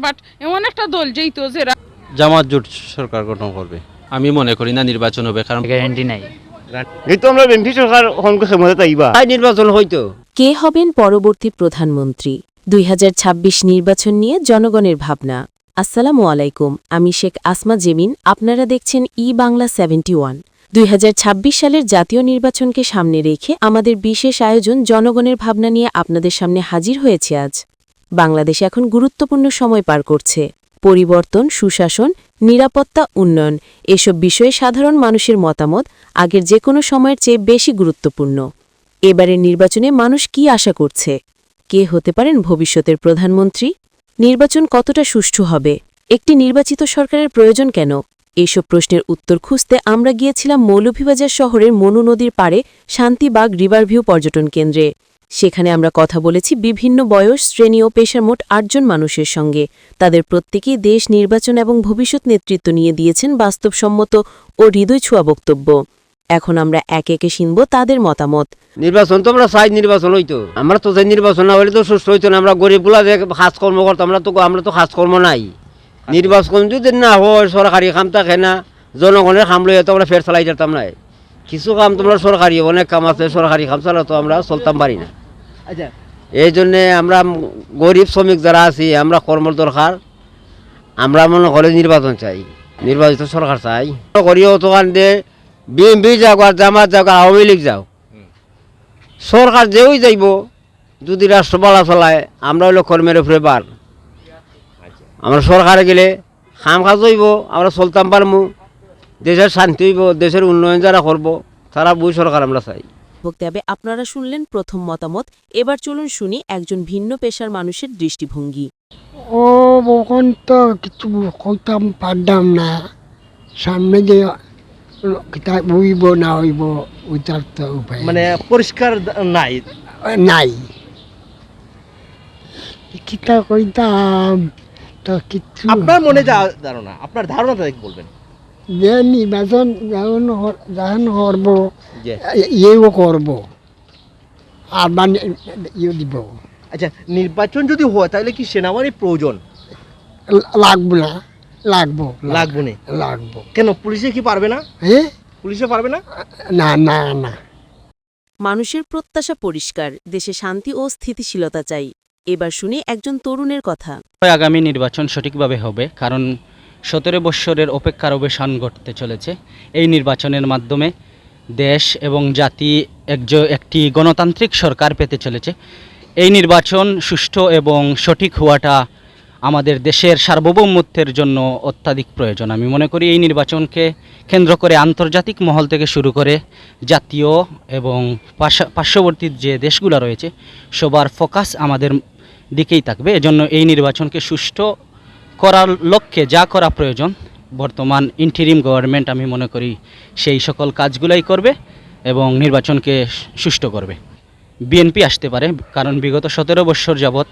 But এমন একটা দল যেইতো যে রা- জামাত জোট সরকার গঠন করবে। আমি মনে করি না নির্বাচন হবে কারণ গ্যারান্টি নাই। আমরা বিএনপি সরকার নির্বাচন হইতো কে হবেন পরবর্তী প্রধানমন্ত্রী? দুই নির্বাচন নিয়ে জনগণের ভাবনা। আসসালামু আলাইকুম আমি শেখ আসমা জেমিন আপনারা দেখছেন ই বাংলা সেভেন্টি ওয়ান। দুই হাজার ছাব্বিশ সালের জাতীয় নির্বাচনকে সামনে রেখে আমাদের বিশেষ আয়োজন জনগণের ভাবনা নিয়ে আপনাদের সামনে হাজির হয়েছে আজ। বাংলাদেশ এখন গুরুত্বপূর্ণ সময় পার করছে। পরিবর্তন, সুশাসন, নিরাপত্তা, উন্নয়ন, এসব বিষয়ে সাধারণ মানুষের মতামত আগের যে কোনো সময়ের চেয়ে বেশি গুরুত্বপূর্ণ। এবারের নির্বাচনে মানুষ কি আশা করছে? কে হতে পারেন ভবিষ্যতের প্রধানমন্ত্রী? নির্বাচন কতটা সুষ্ঠু হবে? একটি নির্বাচিত সরকারের প্রয়োজন কেন? এইসব প্রশ্নের উত্তর খুঁজতে আমরা গিয়েছিলাম মৌলভীবাজার শহরের মনু নদীর পাড়ে শান্তিবাগ রিভারভিউ পর্যটন কেন্দ্রে। সেখানে আমরা কথা বলেছি বিভিন্ন বয়স শ্রেণি ও পেশার মোট আটজন মানুষের সঙ্গে। তাদের প্রত্যেকেই দেশ নির্বাচন এবং ভবিষ্যৎ নেতৃত্ব নিয়ে দিয়েছেন বাস্তবসম্মত ও হৃদয় ছোঁয়া বক্তব্য। এখন আমরা একে একে শুনব তাদের মতামত। নির্বাচন তো আমরা চাই নির্বাচন হইতো। আমরা তো চাই নির্বাচন না হলে তো সুস্থ হইতো না। আমরা গরিবগুলা যে কাজকর্ম করতাম আমরা তো আমরা তো কাজকর্ম নাই। নির্বাচন যদি না হয় সরকারি কাম থাকে না জনগণের কাম লইয়া তো আমরা ফের চালাই যেতাম না কিছু কাম তোমরা সরকারি অনেক কাম আছে সরকারি কাম ছাড়া তো আমরা চলতাম পারি না। এই জন্যে আমরা গরিব শ্রমিক যারা আছি আমরা কর্মর দরকার। আমরা মনে করে নির্বাচন চাই নির্বাচিত সরকার চাই। করিও তো দে বিএমপি যাও আর জামাত যাও আর আওয়ামী লীগ যাও সরকার যেই যাইব যদি রাষ্ট্র বলা চলায় আমরা হইল কর্মের উপরে বার। আমরা সরকারে গেলে খাম কাজ হইব আমরা চলতাম পারমু। দেশের শান্তি হইব দেশের উন্নয়ন যারা করব তারা বই সরকার আমরা চাই। বক্তব্যে আপনারা শুনলেন প্রথম মতামত এবার চলুন শুনি একজন ভিন্ন পেশার মানুষের দৃষ্টিভঙ্গি। ও বখন তো কিছু কইতাম পারতাম না। সামনে যে হইব না হইব ওইটার তো উপায় মানে পরিষ্কার নাই? নাই। কিতা কইতাম তো কিছু আপনার মনে যা ধারণা আপনার ধারণাটা বলবেন। যে নির্বাচন যখন হর- যখন করব ইয়েও করব। আর মানে ইয়ে দিব। আচ্ছা নির্বাচন যদি হয় তাহলে কি সেনাবাহিনী প্রয়োজন? লাগবো না। লাগবো। লাগবো না? লাগবো। কেন পুলিশে কি পারবে না? হ্যাঁ পুলিশে পারবে না? না না না। মানুষের প্রত্যাশা পরিষ্কার দেশে শান্তি ও স্থিতিশীলতা চাই। এবার শুনি একজন তরুণের কথা। আগামী নির্বাচন সঠিকভাবে হবে কারণ সতেরো বৎসরের অপেক্ষার অবসান ঘটতে চলেছে। এই নির্বাচনের মাধ্যমে দেশ এবং জাতি একজ- একটি গণতান্ত্রিক সরকার পেতে চলেছে। এই নির্বাচন সুষ্ঠু এবং সঠিক হওয়াটা আমাদের দেশের সার্বভৌমত্বের জন্য অত্যাধিক প্রয়োজন। আমি মনে করি এই নির্বাচনকে কেন্দ্র করে আন্তর্জাতিক মহল থেকে শুরু করে জাতীয় এবং পার্শ্ব- পার্শ্ববর্তী যে দেশগুলো রয়েছে, সবার ফোকাস আমাদের দিকেই থাকবে। এজন্য এই নির্বাচনকে সুষ্ঠু করার লক্ষ্যে যা করা প্রয়োজন, বর্তমান ইন্টিরিম গভর্নমেন্ট আমি মনে করি সেই সকল কাজগুলাই করবে এবং নির্বাচনকে সুষ্ঠু করবে। বিএনপি আসতে পারে, কারণ বিগত সতেরো বৎসর যাবৎ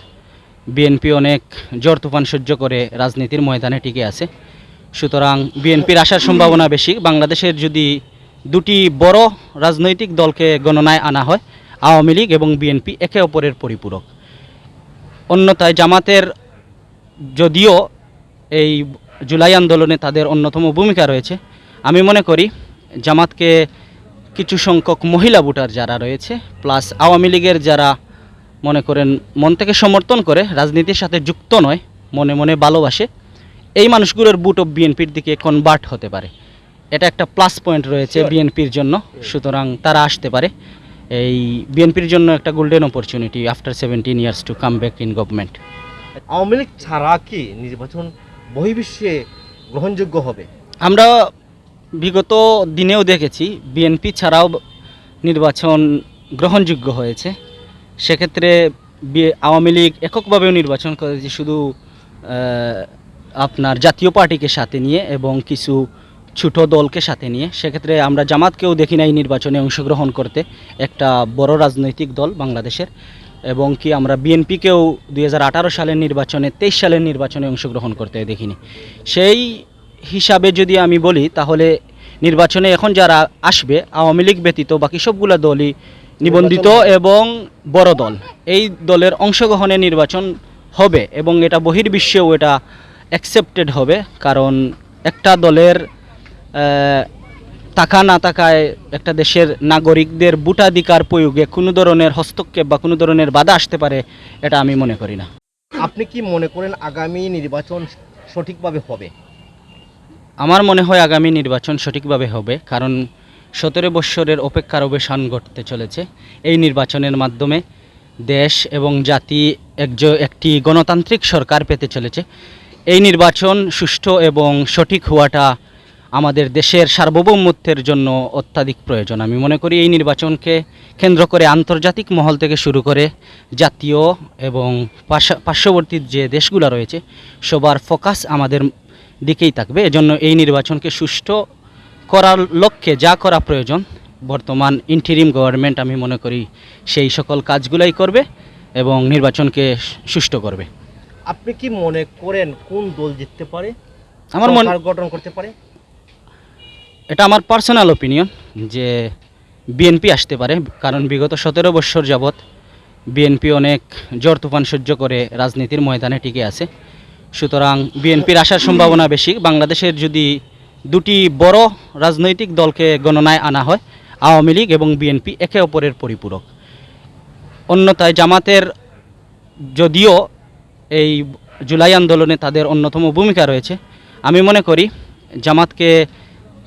বিএনপি অনেক জ্বর তুফান সহ্য করে রাজনীতির ময়দানে টিকে আছে। সুতরাং বিএনপির আসার সম্ভাবনা বেশি। বাংলাদেশের যদি দুটি বড় রাজনৈতিক দলকে গণনায় আনা হয়, আওয়ামী লীগ এবং বিএনপি একে অপরের পরিপূরক। অন্যথায় জামাতের যদিও এই জুলাই আন্দোলনে তাদের অন্যতম ভূমিকা রয়েছে। আমি মনে করি জামাতকে কিছু সংখ্যক মহিলা ভোটার যারা রয়েছে প্লাস আওয়ামী লীগের যারা মনে করেন মন থেকে সমর্থন করে রাজনীতির সাথে যুক্ত নয় মনে মনে ভালোবাসে এই মানুষগুলোর বুট অফ বিএনপির দিকে কনভার্ট হতে পারে। এটা একটা প্লাস পয়েন্ট রয়েছে বিএনপির জন্য সুতরাং তারা আসতে পারে। এই বিএনপির জন্য একটা golden opportunity after seventeen years to come back in government Awami League ছাড়া কি নির্বাচন বহির্বিশ্বে গ্রহণযোগ্য হবে। আমরা বিগত দিনেও দেখেছি বিএনপি ছাড়াও নির্বাচন গ্রহণযোগ্য হয়েছে। সেক্ষেত্রে আওয়ামী লীগ এককভাবেও নির্বাচন করেছে শুধু আপনার জাতীয় পার্টিকে সাথে নিয়ে এবং কিছু ছোট দলকে সাথে নিয়ে। সেক্ষেত্রে আমরা জামাতকেও দেখি না এই নির্বাচনে অংশগ্রহণ করতে। একটা বড় রাজনৈতিক দল বাংলাদেশের। এবং কি আমরা বিএনপিকেও দুই হাজার আঠারো সালের নির্বাচনে তেইশ সালের নির্বাচনে অংশগ্রহণ করতে দেখিনি। সেই হিসাবে যদি আমি বলি তাহলে নির্বাচনে এখন যারা আসবে আওয়ামী লীগ ব্যতীত বাকি সবগুলো দলই নিবন্ধিত এবং বড় দল। এই দলের অংশগ্রহণে নির্বাচন হবে এবং এটা বহির্বিশ্বেও এটা অ্যাকসেপ্টেড হবে কারণ একটা দলের টাকা না থাকায় একটা দেশের নাগরিকদের ভোটাধিকার প্রয়োগে কোনো ধরনের হস্তক্ষেপ বা কোনো ধরনের বাধা আসতে পারে এটা আমি মনে করি না। আপনি কি মনে করেন আগামী নির্বাচন সঠিকভাবে হবে? আমার মনে হয় আগামী নির্বাচন সঠিকভাবে হবে কারণ সতেরো বৎসরের অপেক্ষার অবসান ঘটতে চলেছে। এই নির্বাচনের মাধ্যমে দেশ এবং জাতি একজ একটি গণতান্ত্রিক সরকার পেতে চলেছে। এই নির্বাচন সুষ্ঠু এবং সঠিক হওয়াটা আমাদের দেশের সার্বভৌমত্বের জন্য অত্যাধিক প্রয়োজন। আমি মনে করি এই নির্বাচনকে কেন্দ্র করে আন্তর্জাতিক মহল থেকে শুরু করে জাতীয় এবং পার্শ্ববর্তী যে দেশগুলো রয়েছে সবার ফোকাস আমাদের দিকেই থাকবে। এজন্য এই নির্বাচনকে সুষ্ঠু করার লক্ষ্যে যা করা প্রয়োজন বর্তমান ইন্টিরিম গভর্নমেন্ট আমি মনে করি সেই সকল কাজগুলাই করবে এবং নির্বাচনকে সুষ্ঠু করবে। আপনি কি মনে করেন কোন দল জিততে পারে? আমার মনে গঠন করতে পারে? এটা আমার পার্সোনাল ওপিনিয়ন যে বিএনপি আসতে পারে, কারণ বিগত সতেরো বৎসর যাবৎ বিএনপি অনেক জ্বর, তুফান সহ্য করে রাজনীতির ময়দানে টিকে আছে। সুতরাং বিএনপির আসার সম্ভাবনা বেশি। বাংলাদেশের যদি দুটি বড় রাজনৈতিক দলকে গণনায় আনা হয়, আওয়ামী লীগ এবং বিএনপি একে অপরের পরিপূরক। অন্যথায় জামাতের যদিও এই জুলাই আন্দোলনে তাদের অন্যতম ভূমিকা রয়েছে, আমি মনে করি জামাতকে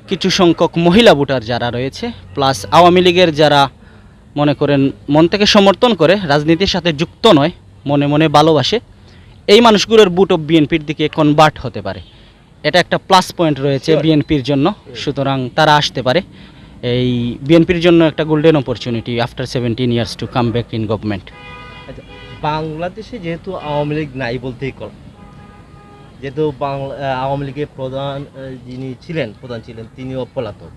কিছু সংখ্যক মহিলা ভোটার যারা রয়েছে প্লাস আওয়ামী লীগের যারা মনে করেন মন থেকে সমর্থন করে রাজনীতির সাথে যুক্ত নয় মনে মনে ভালোবাসে এই মানুষগুলোর বুট অফ বিএনপির দিকে কনভার্ট হতে পারে। এটা একটা প্লাস পয়েন্ট রয়েছে বিএনপির জন্য সুতরাং তারা আসতে পারে। এই বিএনপির জন্য একটা golden opportunity after seventeen years to come back in government বাংলাদেশে যেহেতু আওয়ামী লীগ নাই বলতেই কর যেহেতু বাংলা আওয়ামী লীগের প্রধান যিনি ছিলেন, প্রধান ছিলেন, তিনিও পলাতক।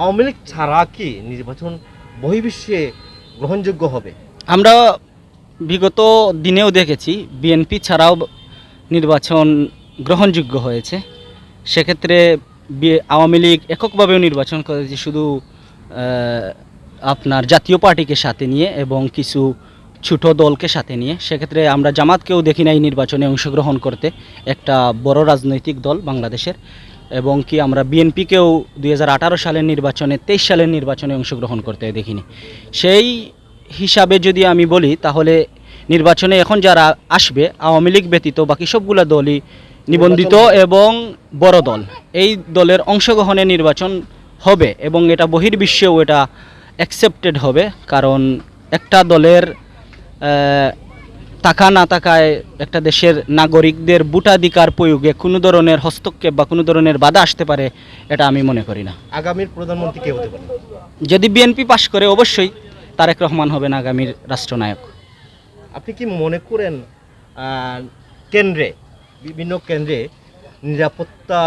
আওয়ামী লীগ ছাড়া কি নির্বাচন বহির্বিশ্বে গ্রহণযোগ্য হবে? আমরা বিগত দিনেও দেখেছি, বিএনপি ছাড়াও নির্বাচন গ্রহণযোগ্য হয়েছে। সেক্ষেত্রে আওয়ামী লীগ এককভাবেও নির্বাচন করেছে শুধু আপনার জাতীয় পার্টিকে সাথে নিয়ে এবং কিছু ছোট দলকে সাথে নিয়ে সেক্ষেত্রে আমরা জামাতকেও দেখি না এই নির্বাচনে অংশগ্রহণ করতে একটা বড় রাজনৈতিক দল বাংলাদেশের এবং কি আমরা বিএনপিকেও দুই হাজার আঠারো সালের নির্বাচনে তেইশ সালের নির্বাচনে অংশগ্রহণ করতে দেখিনি। সেই হিসাবে যদি আমি বলি তাহলে নির্বাচনে এখন যারা আসবে আওয়ামী লীগ ব্যতীত বাকি সবগুলো দলই নিবন্ধিত এবং বড় দল। এই দলের অংশগ্রহণে নির্বাচন হবে এবং এটা বহির্বিশ্বেও এটা অ্যাকসেপ্টেড হবে কারণ একটা দলের টাকা না থাকায় একটা দেশের নাগরিকদের ভোটাধিকার প্রয়োগে কোনো ধরনের হস্তক্ষেপ বা কোনো ধরনের বাধা আসতে পারে এটা আমি মনে করি না। আগামীর প্রধানমন্ত্রী কে হতে পারে? যদি বিএনপি পাশ করে অবশ্যই তারেক রহমান হবেন আগামীর রাষ্ট্রনায়ক। আপনি কি মনে করেন কেন্দ্রে বিভিন্ন কেন্দ্রে নিরাপত্তা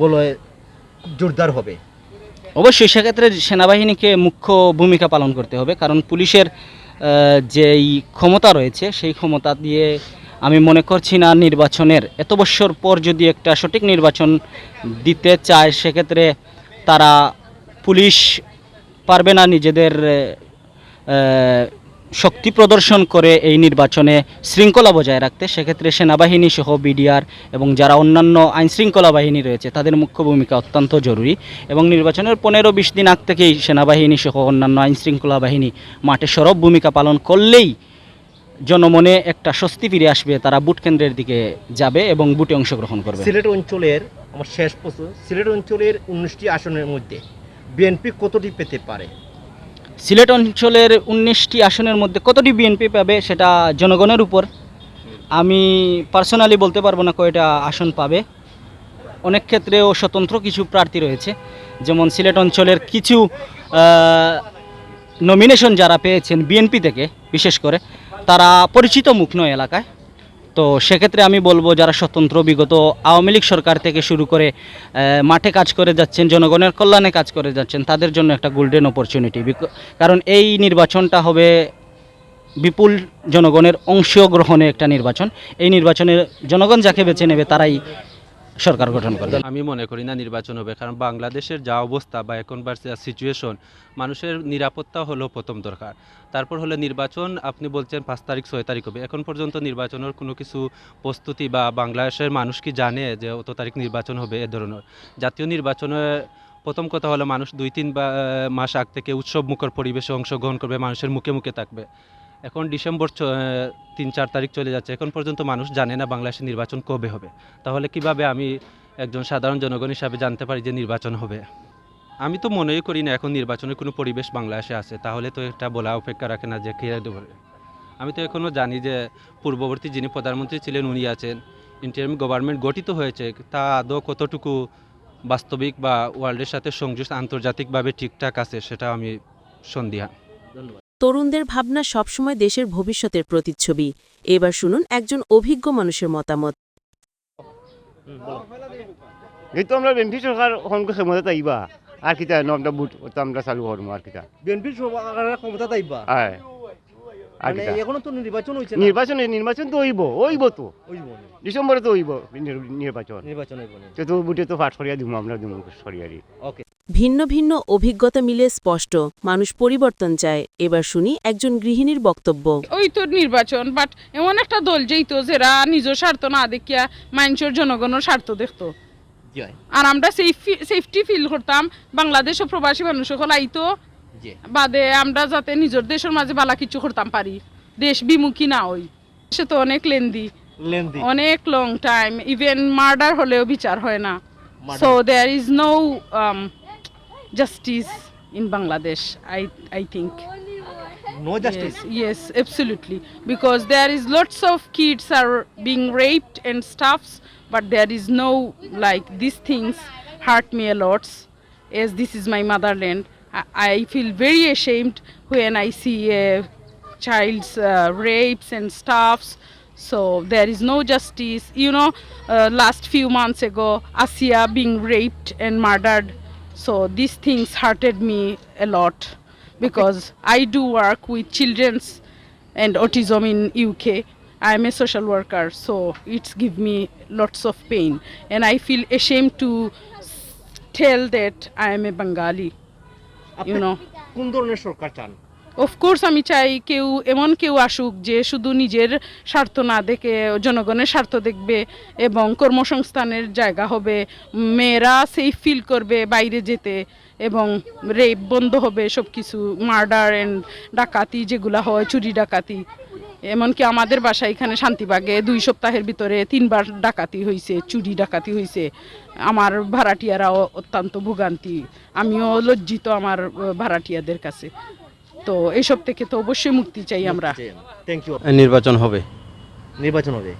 বলয় খুব জোরদার হবে? অবশ্যই সেক্ষেত্রে সেনাবাহিনীকে মুখ্য ভূমিকা পালন করতে হবে কারণ পুলিশের যেই ক্ষমতা রয়েছে, সেই ক্ষমতা দিয়ে আমি মনে করছি না নির্বাচনের। এত বছর পর যদি একটা সঠিক নির্বাচন দিতে চায়, সেক্ষেত্রে তারা পুলিশ পারবে না নিজেদের শক্তি প্রদর্শন করে এই নির্বাচনে শৃঙ্খলা বজায় রাখতে, সেক্ষেত্রে সেনাবাহিনী সহ বিডিআর এবং যারা অন্যান্য আইন শৃঙ্খলা বাহিনী রয়েছে, তাদের মুখ্য ভূমিকা অত্যন্ত জরুরি এবং নির্বাচনের পনেরো বিশ দিন আগ থেকেই সেনাবাহিনী সহ অন্যান্য আইন শৃঙ্খলা বাহিনী মাঠে সরব ভূমিকা পালন করলেই জনমনে একটা স্বস্তি ফিরে আসবে, তারা বুট কেন্দ্রের দিকে যাবে এবং বুটে অংশগ্রহণ করবে। সিলেট অঞ্চলের আমার শেষ প্রশ্ন, সিলেট অঞ্চলের উনিশটি আসনের মধ্যে বিএনপি কতটি পেতে পারে? সিলেট অঞ্চলের উনিশটি আসনের মধ্যে কতটি বিএনপি পাবে সেটা জনগণের উপর? আমি পার্সোনালি বলতে পারব না কয়টা আসন পাবে। অনেক ক্ষেত্রেও স্বতন্ত্র কিছু প্রার্থী রয়েছে। যেমন সিলেট অঞ্চলের কিছু নমিনেশন যারা পেয়েছেন বিএনপি থেকে, বিশেষ করে, তারা পরিচিত মুখ নয় এলাকায়। তো সেক্ষেত্রে আমি বলব, যারা স্বতন্ত্র, বিগত আওয়ামী লীগ সরকার থেকে শুরু করে মাঠে কাজ করে যাচ্ছেন, জনগণের কল্যাণে কাজ করে যাচ্ছেন, তাদের জন্য একটা গোল্ডেন অপরচুনিটি কারণ এই নির্বাচনটা হবে বিপুল জনগণের অংশগ্রহণে একটা নির্বাচন। এই নির্বাচনে জনগণ যাকে বেছে নেবে, তারাই সরকার গঠন করবে আমি মনে করি না নির্বাচন হবে, কারণ বাংলাদেশের যা অবস্থা বা এখনকার যা সিচুয়েশন মানুষের নিরাপত্তা হলো প্রথম দরকার। তারপর হলো নির্বাচন, আপনি বলছেন পাঁচ তারিখ, ছয় তারিখ হবে। এখন পর্যন্ত নির্বাচনের কোনো কিছু প্রস্তুতি বা বাংলাদেশের মানুষ কি জানে যে অত তারিখ নির্বাচন হবে এ ধরনের? জাতীয় নির্বাচনে প্রথম কথা হলো মানুষ দুই তিন মাস আগ থেকে উৎসব মুখর পরিবেশে অংশগ্রহণ করবে, মানুষের মুখে মুখে থাকবে। এখন ডিসেম্বর তিন চার তারিখ চলে যাচ্ছে। এখন পর্যন্ত মানুষ জানে না বাংলাদেশের নির্বাচন কবে হবে। তাহলে কীভাবে আমি একজন সাধারণ জনগণ হিসাবে জানতে পারি যে নির্বাচন হবে? আমি তো মনেই করি না এখন নির্বাচনের কোনো পরিবেশ বাংলাদেশে আছে। তাহলে তো এটা বলা অপেক্ষা রাখে না যে কে দেবে। আমি তো এখনও জানি যে পূর্ববর্তী যিনি প্রধানমন্ত্রী ছিলেন, উনি আছেন। ইন্টারিম গভর্নমেন্ট গঠিত হয়েছে। তা আদৌ কতটুকু বাস্তবিক বা ওয়ার্ল্ডের সাথে সংযুক্ত আন্তর্জাতিকভাবে ঠিকঠাক আছে সেটা আমি সন্দিহান। ধন্যবাদ। তরুণদের ভাবনা সবসময় দেশের ভবিষ্যতের প্রতিচ্ছবি। এবার শুনুন একজন অভিজ্ঞ মানুষের মতামত। যেহেতু আমরা বিএনপি সরকার সঙ্গে ক্ষমতা আইবা আর কিতা নমটা বুট আমরা চালু করব আর কিতা বিএনপির সরকারের ক্ষমতা তাইবা আয় আর মানে এখনও তো নির্বাচন হয়েছে নির্বাচন নির্বাচন তো হইব হইব তো। ডিসেম্বরে তো হইব নির্বাচন। নির্বাচন হইব তো তো বুটে তো পাঠ সরিয়া দিব আমরা দিব সরিয়ারি। ওকে। ভিন্ন ভিন্ন অভিজ্ঞতা মিলে স্পষ্ট মানুষ পরিবর্তন চায়। এবার শুনি একজন গৃহিণীর বক্তব্য। ওই তো নির্বাচন বাট এমন একটা দল যেইতো যারা নিজের স্বার্থ না দেখিয়া মানুষের জনগণের স্বার্থ দেখতো। আর আমরা সেফটি ফিল করতাম বাংলাদেশ ও প্রবাসী মানুষ সকল আইতো বাদে আমরা যাতে নিজের দেশের মাঝে বালা কিছু করতাম পারি। দেশ বিমুখী না হই। সে তো অনেক লেন্দি লেন্দি অনেক লং টাইম ইভেন মার্ডার হলেও বিচার হয় না। So there is no justice in Bangladesh, I, I think. No justice? Yes, yes, absolutely. Because there is lots of kids are being raped and stuffs, but there is no, like, these things hurt me a lot as this is my motherland. I, I feel very ashamed when I see a child's uh, rapes and stuffs. So there is no justice. You know, uh, last few months ago, Asia being raped and murdered So these things hurted me a lot because I do work with children's and autism in UK. I am a social worker, so it's give me lots of pain, and I feel ashamed to s- tell that I am a Bengali. You know. কোন ধরনের সরকার চান Of course আমি চাই কেউ, এমন কেউ আসুক যে শুধু নিজের স্বার্থ না দেখে, জনগণের স্বার্থ দেখবে এবং কর্মসংস্থানের জায়গা হবে। মেয়েরা সেফ ফিল করবে বাইরে যেতে এবং রেপ বন্ধ হবে সব কিছু মার্ডার অ্যান্ড ডাকাতি যেগুলা হয়, চুরি ডাকাতি। এমনকি আমাদের বাসা এখানে শান্তিবাগে দুই সপ্তাহের ভিতরে তিনবার ডাকাতি হয়েছে চুরি ডাকাতি হয়েছে আমার ভাড়াটিয়ারাও অত্যন্ত ভোগান্তি। আমিও লজ্জিত আমার, ভাড়াটিয়াদের কাছে। তো এসব থেকে তো অবশ্যই মুক্তি চাই আমরা। থ্যাংক ইউ নির্বাচন হবে। নির্বাচন হবে।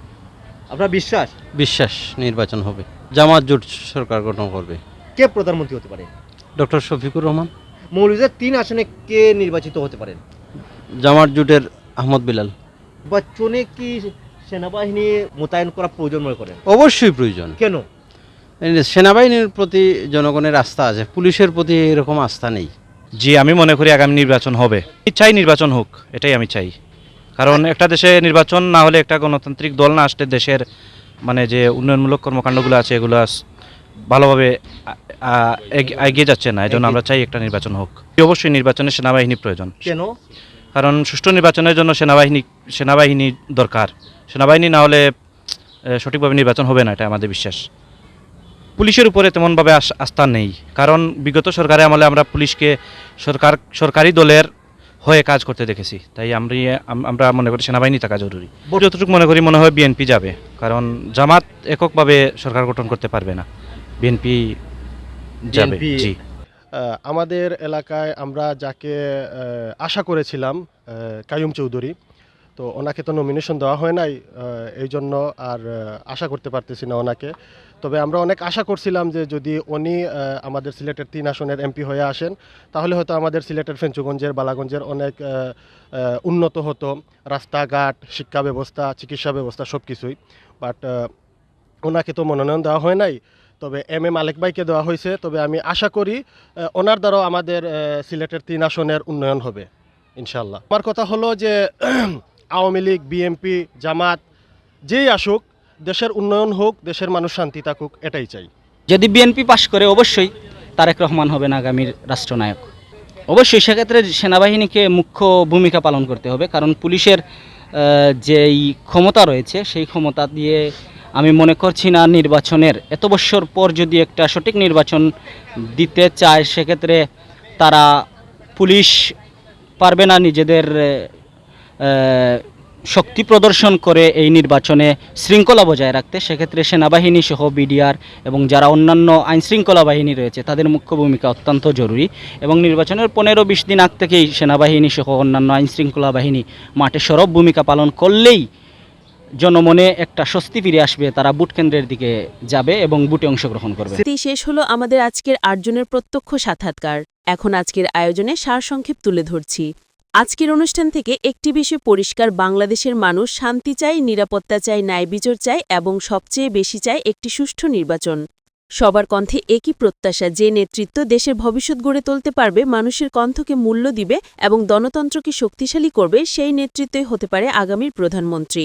আপনার বিশ্বাস? বিশ্বাস নির্বাচন হবে। জামাত জোট সরকার গঠন করবে। কে প্রধানমন্ত্রী হতে পারে? ডক্টর শফিকুর রহমান। মৌলভীদের তিন আসনে কে নির্বাচিত হতে পারেন জামাত জোটের আহমদ বিলাল। নির্বাচনে কি সেনাবাহিনী মোতায়েন করা প্রয়োজন মনে করেন? অবশ্যই প্রয়োজন। কেন? সেনাবাহিনীর প্রতি জনগণের আস্থা আছে পুলিশের প্রতি এরকম আস্থা নেই। জি আমি মনে করি আগামী নির্বাচন হবে। চাই নির্বাচন হোক এটাই আমি চাই। কারণ একটা দেশে নির্বাচন না হলে একটা গণতান্ত্রিক দল না আসলে দেশের মানে যে উন্নয়নমূলক কর্মকাণ্ডগুলো আছে এগুলো ভালোভাবে এগিয়ে যাচ্ছে না। এই জন্য আমরা চাই একটা নির্বাচন হোক। অবশ্যই নির্বাচনে সেনাবাহিনী প্রয়োজন। কেন? কারণ সুষ্ঠু নির্বাচনের জন্য সেনাবাহিনী সেনাবাহিনী দরকার। সেনাবাহিনী না হলে সঠিকভাবে নির্বাচন হবে না এটা আমাদের বিশ্বাস। পুলিশের উপরে তেমনভাবে আস- আস্থা নেই। কারণ বিগত সরকারে আমলে আমরা পুলিশকে সরকার সরকারি দলের হয়ে কাজ করতে দেখেছি। তাই আমরা আম- আমরা মনে করি সেনাবাহিনী থাকা জরুরি। যতটুকু মনে করি মনে হয় বিএনপি যাবে। কারণ জামাত এককভাবে সরকার গঠন করতে পারবে না। বিএনপি যাবে জি। আমাদের এলাকায় আমরা যাকে আশা করেছিলাম কায়ুম চৌধুরী তো ওনাকে তো নমিনেশন দেওয়া হয় নাই এই জন্য আর আশা করতে পারতেছি না ওনাকে। তবে আমরা অনেক আশা করছিলাম যে যদি উনি আমাদের সিলেটের তিন আসনের এমপি হয়ে আসেন, তাহলে হয়তো আমাদের সিলেটের ফেঞ্চুগঞ্জের, বালাগঞ্জের অনেক উন্নত হতো। রাস্তাঘাট, শিক্ষা ব্যবস্থা, চিকিৎসা ব্যবস্থা সব কিছুই বাট ওনাকে তো মনোনয়ন দেওয়া হয় নাই। তবে এম এ মালিক ভাইকে দেওয়া হয়েছে। তবে আমি আশা করি ওনার দ্বারাও আমাদের সিলেটের তিন আসনের উন্নয়ন হবে ইনশাল্লাহ আমার কথা হলো যে, আওয়ামী লীগ বিএমপি জামাত, যেই আসুক দেশের উন্নয়ন হোক, দেশের মানুষ শান্তি থাকুক, এটাই চাই। যদি বিএনপি পাশ করে, অবশ্যই তারেক রহমান হবেন আগামীর রাষ্ট্রনায়ক। অবশ্যই সেক্ষেত্রে সেনাবাহিনীকে মুখ্য ভূমিকা পালন করতে হবে, কারণ পুলিশের যেই ক্ষমতা রয়েছে, সেই ক্ষমতা দিয়ে আমি মনে করছি না নির্বাচনের। এত বছর পর যদি একটা সঠিক নির্বাচন দিতে চায়, সেক্ষেত্রে তারা পুলিশ পারবে না নিজেদের শক্তি প্রদর্শন করে এই নির্বাচনে শৃঙ্খলা বজায় রাখতে, সেক্ষেত্রে সেনাবাহিনী সহ বিডিআর এবং যারা অন্যান্য আইনশৃঙ্খলা বাহিনী রয়েছে, তাদের মুখ্য ভূমিকা অত্যন্ত জরুরি এবং নির্বাচনের পনেরো বিশ দিন আগ থেকেই সেনাবাহিনী সহ অন্যান্য আইনশৃঙ্খলা বাহিনী মাঠে সরব ভূমিকা পালন করলেই জনমনে একটা স্বস্তি ফিরে আসবে, তারা বুট কেন্দ্রের দিকে যাবে এবং বুটে অংশগ্রহণ করবে। শেষ হলো আমাদের আজকের আটজনের প্রত্যক্ষ সাক্ষাৎকার। এখন আজকের আয়োজনে সারসংক্ষেপ তুলে ধরছি। আজকের অনুষ্ঠান থেকে একটি বিষয় পরিষ্কার, বাংলাদেশের মানুষ শান্তি চায়, নিরাপত্তা চায়, ন্যায় বিচার চায় এবং সবচেয়ে বেশি চায় একটি সুষ্ঠু নির্বাচন। সবার কণ্ঠে একই প্রত্যাশা যে নেতৃত্ব দেশের ভবিষ্যৎ গড়ে তুলতে পারবে, মানুষের কণ্ঠকে মূল্য দিবে এবং গণতন্ত্রকে শক্তিশালী করবে, সেই নেতৃত্বই হতে পারে আগামীর প্রধানমন্ত্রী।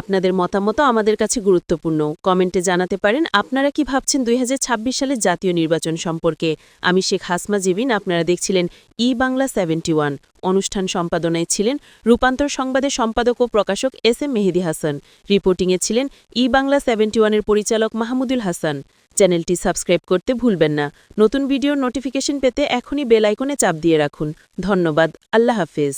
আপনাদের মতামত আমাদের কাছে গুরুত্বপূর্ণ। কমেন্টে জানাতে পারেন, আপনারা কি ভাবছেন দুই হাজার ছাব্বিশ সালের জাতীয় নির্বাচন সম্পর্কে? আমি শেখ হাসমা জেবিন, আপনারা দেখছিলেন ই বাংলা সেভেন্টি অনুষ্ঠান সম্পাদনায় ছিলেন রূপান্তর সংবাদের সম্পাদক ও প্রকাশক এস এম মেহেদি হাসান। রিপোর্টিংয়ে ছিলেন ই বাংলা সেভেন্টি ওয়ানের পরিচালক মাহমুদুল হাসান। চ্যানেলটি সাবস্ক্রাইব করতে ভুলবেন না। নতুন ভিডিওর নোটিফিকেশন পেতে এখনই বেল আইকনে চাপ দিয়ে রাখুন। ধন্যবাদ, আল্লাহ হাফেজ।